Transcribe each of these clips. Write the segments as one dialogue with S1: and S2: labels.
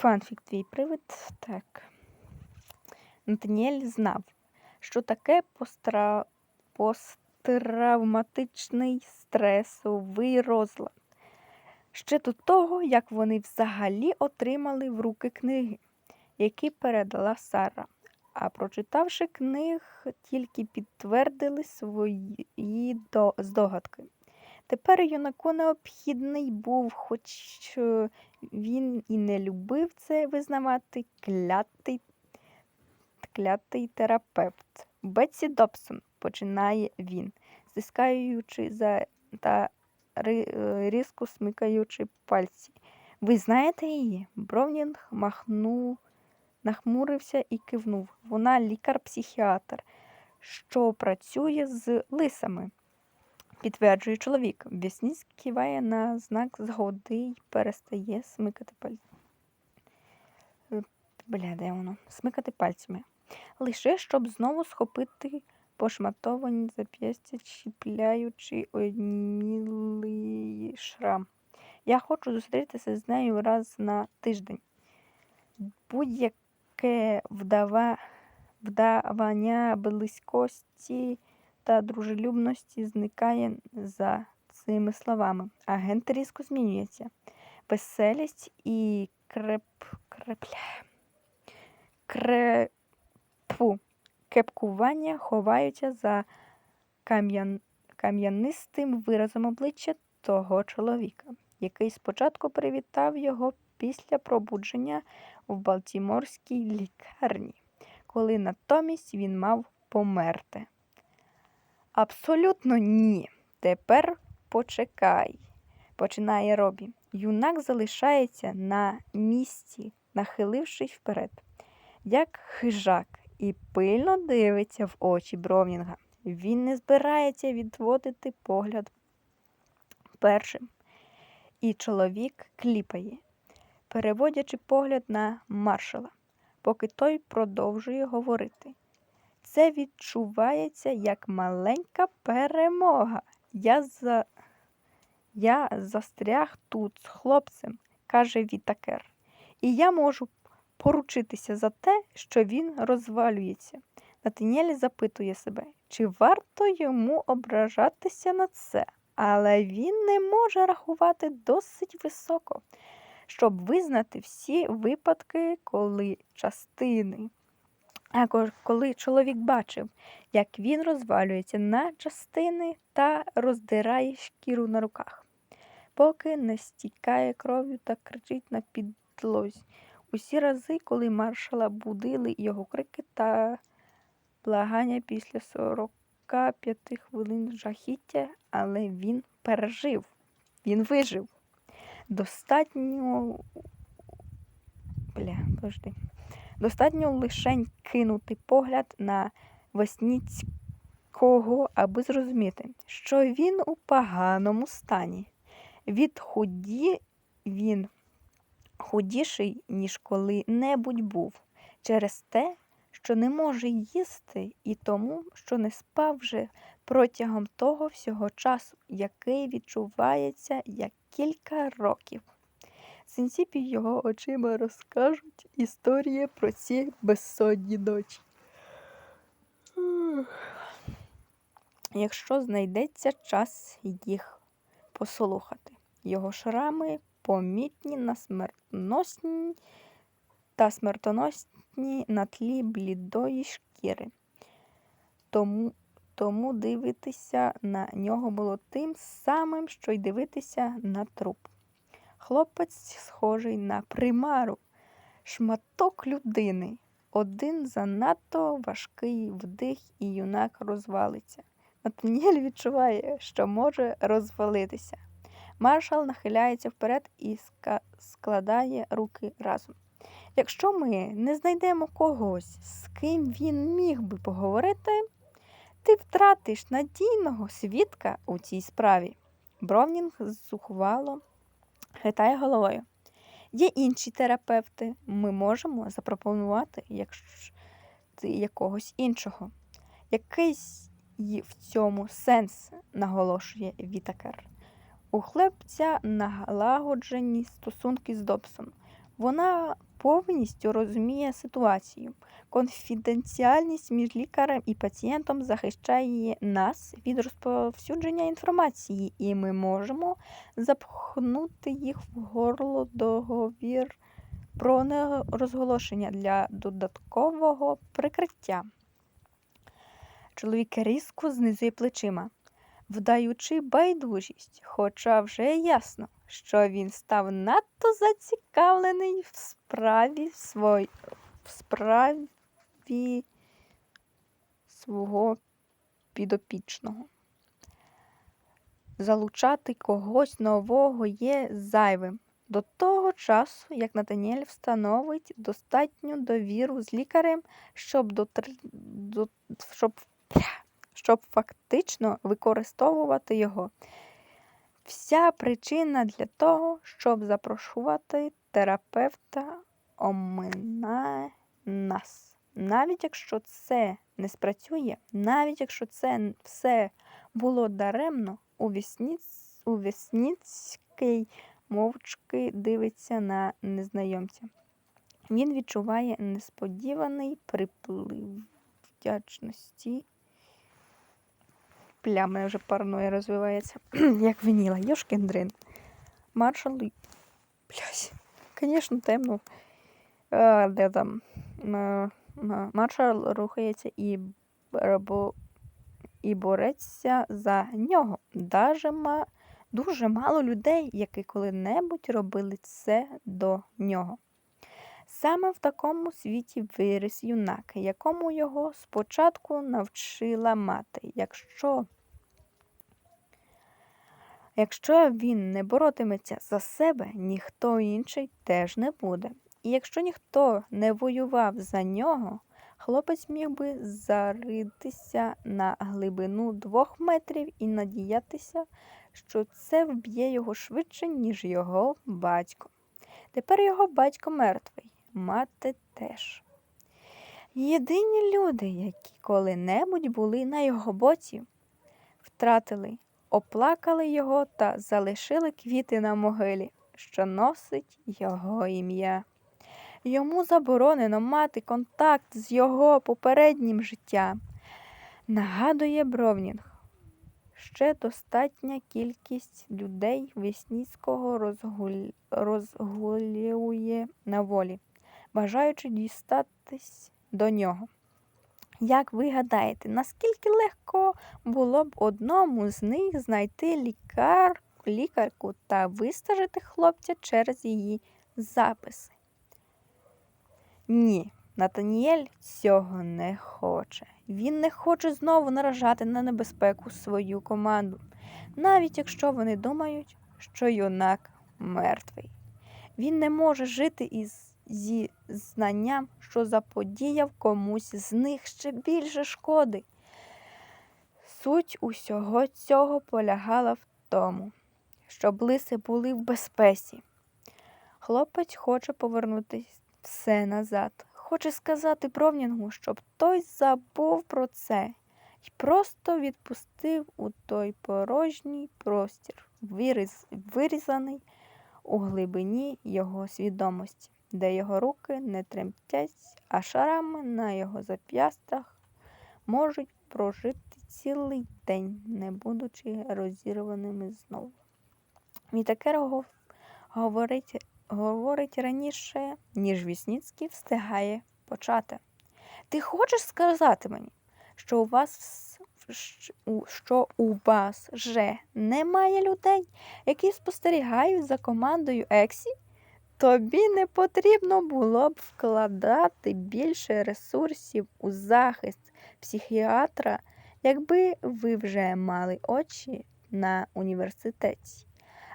S1: Фанфік твій привид. Так. Натаніель знав, що таке постра... посттравматичний стресовий розлад. Ще до того, як вони взагалі отримали в руки книги, які передала Сара. А прочитавши книг, тільки підтвердили свої до- здогадки. Тепер юнаку необхідний був, хоч е, він і не любив це визнавати, клятий, клятий терапевт. Бетсі Добсон, починає він, стискаючи за та е, різко смикаючи пальці. Ви знаєте її? Бровнінг махнув, нахмурився і кивнув. Вона лікар-психіатр, що працює з лисами підтверджує чоловік. В'ясніць киває на знак згоди й перестає смикати пальцями. Бля, де воно? Смикати пальцями. Лише щоб знову схопити пошматовані зап'ястя, чіпляючи однілий шрам. Я хочу зустрітися з нею раз на тиждень. Будь-яке вдава... вдавання близькості та дружелюбності зникає за цими словами. Агент різко змінюється. Веселість і креп... крепля... крепу... кепкування ховаються за кам'ян... кам'янистим виразом обличчя того чоловіка, який спочатку привітав його після пробудження в Балтіморській лікарні, коли натомість він мав померти. Абсолютно ні. Тепер почекай, починає Робі. Юнак залишається на місці, нахилившись вперед, як хижак, і пильно дивиться в очі Бровнінга. Він не збирається відводити погляд першим. І чоловік кліпає, переводячи погляд на маршала, поки той продовжує говорити. Це відчувається як маленька перемога. Я за... я застряг тут з хлопцем, каже Вітакер, і я можу поручитися за те, що він розвалюється. Натаніель запитує себе, чи варто йому ображатися на це, але він не може рахувати досить високо, щоб визнати всі випадки, коли частини. А коли чоловік бачив, як він розвалюється на частини та роздирає шкіру на руках, поки не стікає кров'ю та кричить на підлозі. Усі рази, коли маршала будили його крики та благання після 45 хвилин жахіття, але він пережив, він вижив. Достатньо. Бля, подожди. Достатньо лишень кинути погляд на Весніцького, аби зрозуміти, що він у поганому стані. Від худі він худіший, ніж коли-небудь був, через те, що не може їсти, і тому, що не спав вже протягом того всього часу, який відчувається як кілька років. Синці його очима розкажуть історії про ці безсонні ночі. Якщо знайдеться час їх послухати, його шрами помітні на смертоносні та смертоносні на тлі блідої шкіри. Тому, тому дивитися на нього було тим самим, що й дивитися на труп. Хлопець схожий на примару, шматок людини. Один занадто важкий вдих, і юнак розвалиться. Натаніель відчуває, що може розвалитися. Маршал нахиляється вперед і складає руки разом. Якщо ми не знайдемо когось, з ким він міг би поговорити, ти втратиш надійного свідка у цій справі. Бровнінг зухвало хитає головою. Є інші терапевти. Ми можемо запропонувати якщо ти якогось іншого. Якийсь в цьому сенс, наголошує Вітакер. У хлопця налагоджені стосунки з Добсом. Вона повністю розуміє ситуацію. Конфіденціальність між лікарем і пацієнтом захищає нас від розповсюдження інформації, і ми можемо запхнути їх в горло договір про нерозголошення для додаткового прикриття. Чоловік різко знизує плечима, вдаючи байдужість, хоча вже ясно, що він став надто зацікавлений в справі свої, в справі свого підопічного. Залучати когось нового є зайвим до того часу, як Натаніель встановить достатню довіру з лікарем, щоб, дотр... до... щоб... щоб фактично використовувати його. Вся причина для того, щоб запрошувати терапевта, оминає нас. Навіть якщо це не спрацює, навіть якщо це все було даремно, у Вісніц... у Вісніцький мовчки дивиться на незнайомця. Він відчуває несподіваний приплив вдячності. Плями вже паранойя розвивається, як вініла. Йошкін дрин. Маршал. Блядь, звісно, темно. А, де там? М- Маршал рухається і, бо- і бореться за нього. Даже ма- дуже мало людей, які коли-небудь робили це до нього. Саме в такому світі виріс юнак, якому його спочатку навчила мати. Якщо, якщо він не боротиметься за себе, ніхто інший теж не буде. І якщо ніхто не воював за нього, хлопець міг би заритися на глибину двох метрів і надіятися, що це вб'є його швидше, ніж його батько. Тепер його батько мертвий, мати теж. Єдині люди, які коли-небудь були на його боці, втратили, оплакали його та залишили квіти на могилі, що носить його ім'я. Йому заборонено мати контакт з його попереднім життям. Нагадує Бровнінг. Ще достатня кількість людей Весніцького розгулює на волі, бажаючи дістатись до нього. Як ви гадаєте, наскільки легко було б одному з них знайти лікар... лікарку та вистежити хлопця через її записи? Ні, Натаніель цього не хоче. Він не хоче знову наражати на небезпеку свою команду, навіть якщо вони думають, що юнак мертвий. Він не може жити із зі знанням, що заподіяв комусь з них ще більше шкоди. Суть усього цього полягала в тому, щоб лиси були в безпеці. Хлопець хоче повернути все назад. Хоче сказати Бровнінгу, щоб той забув про це і просто відпустив у той порожній простір, виріз, вирізаний у глибині його свідомості, де його руки не тремтять, а шарами на його зап'ястах можуть прожити цілий день, не будучи розірваними знову. Вітакер говорить говорить раніше, ніж Вісніцький встигає почати. Ти хочеш сказати мені, що у вас що у вас вже немає людей, які спостерігають за командою Ексі? Тобі не потрібно було б вкладати більше ресурсів у захист психіатра, якби ви вже мали очі на університеті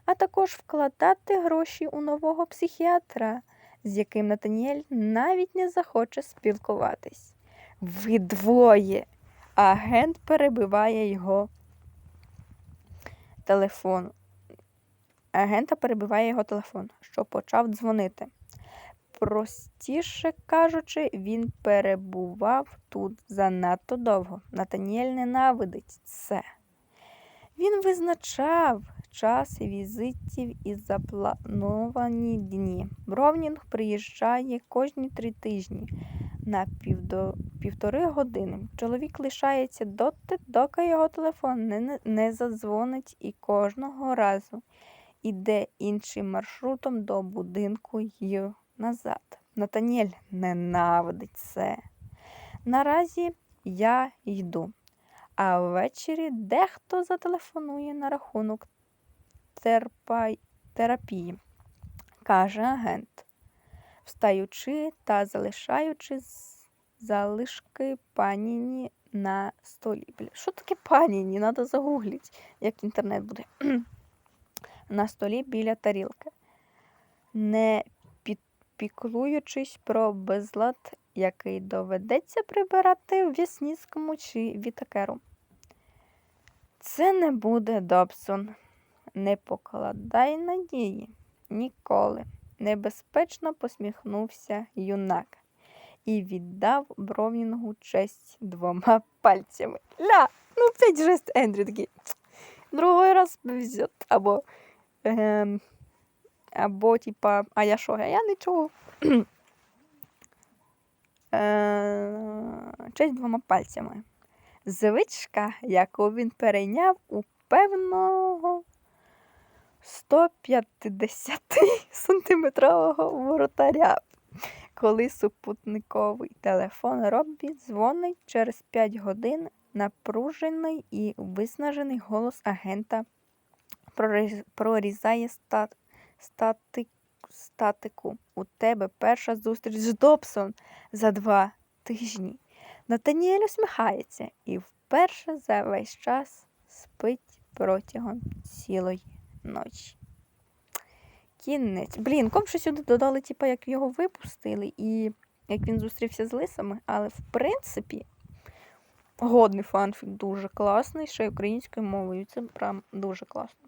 S1: а також вкладати гроші у нового психіатра, з яким Натаніель навіть не захоче спілкуватись. Ви двоє. Агент перебиває його телефон. Агента перебиває його телефон, що почав дзвонити. Простіше кажучи, він перебував тут занадто довго. Натаніель ненавидить це. Він визначав, час візитів і заплановані дні. Бровнінг приїжджає кожні три тижні на півдо... півтори години. Чоловік лишається доти, доки його телефон не, не- задзвонить і кожного разу іде іншим маршрутом до будинку й назад. Натаніель ненавидить це. Наразі я йду. А ввечері дехто зателефонує на рахунок терпай... терапії, каже агент, встаючи та залишаючи залишки паніні на столі. Що таке паніні? Треба загуглити, як інтернет буде. На столі біля тарілки, не підпіклуючись про безлад, який доведеться прибирати в В'ясніцькому чи Вітакеру. Це не буде Добсон. Не покладай надії. Ніколи. Небезпечно посміхнувся юнак і віддав Бровнінгу честь двома пальцями. Ля, ну п'ять жест Ендрю такий. Другий раз везет. Або, ем, або типа, а я що, а я нічого. Е, честь двома пальцями. Звичка, яку він перейняв у певного 150 сантиметрового воротаря, коли супутниковий телефон Роббі дзвонить через 5 годин напружений і виснажений голос агента прорізає ста, стати, статику. У тебе перша зустріч з Добсон за два тижні. Натаніель усміхається і вперше за весь час спить протягом цілої ночі. Кінець. Блін, ще сюди додали, типу, як його випустили, і як він зустрівся з лисами, але в принципі годний фанфік дуже класний, ще й українською мовою. Це прям дуже класно.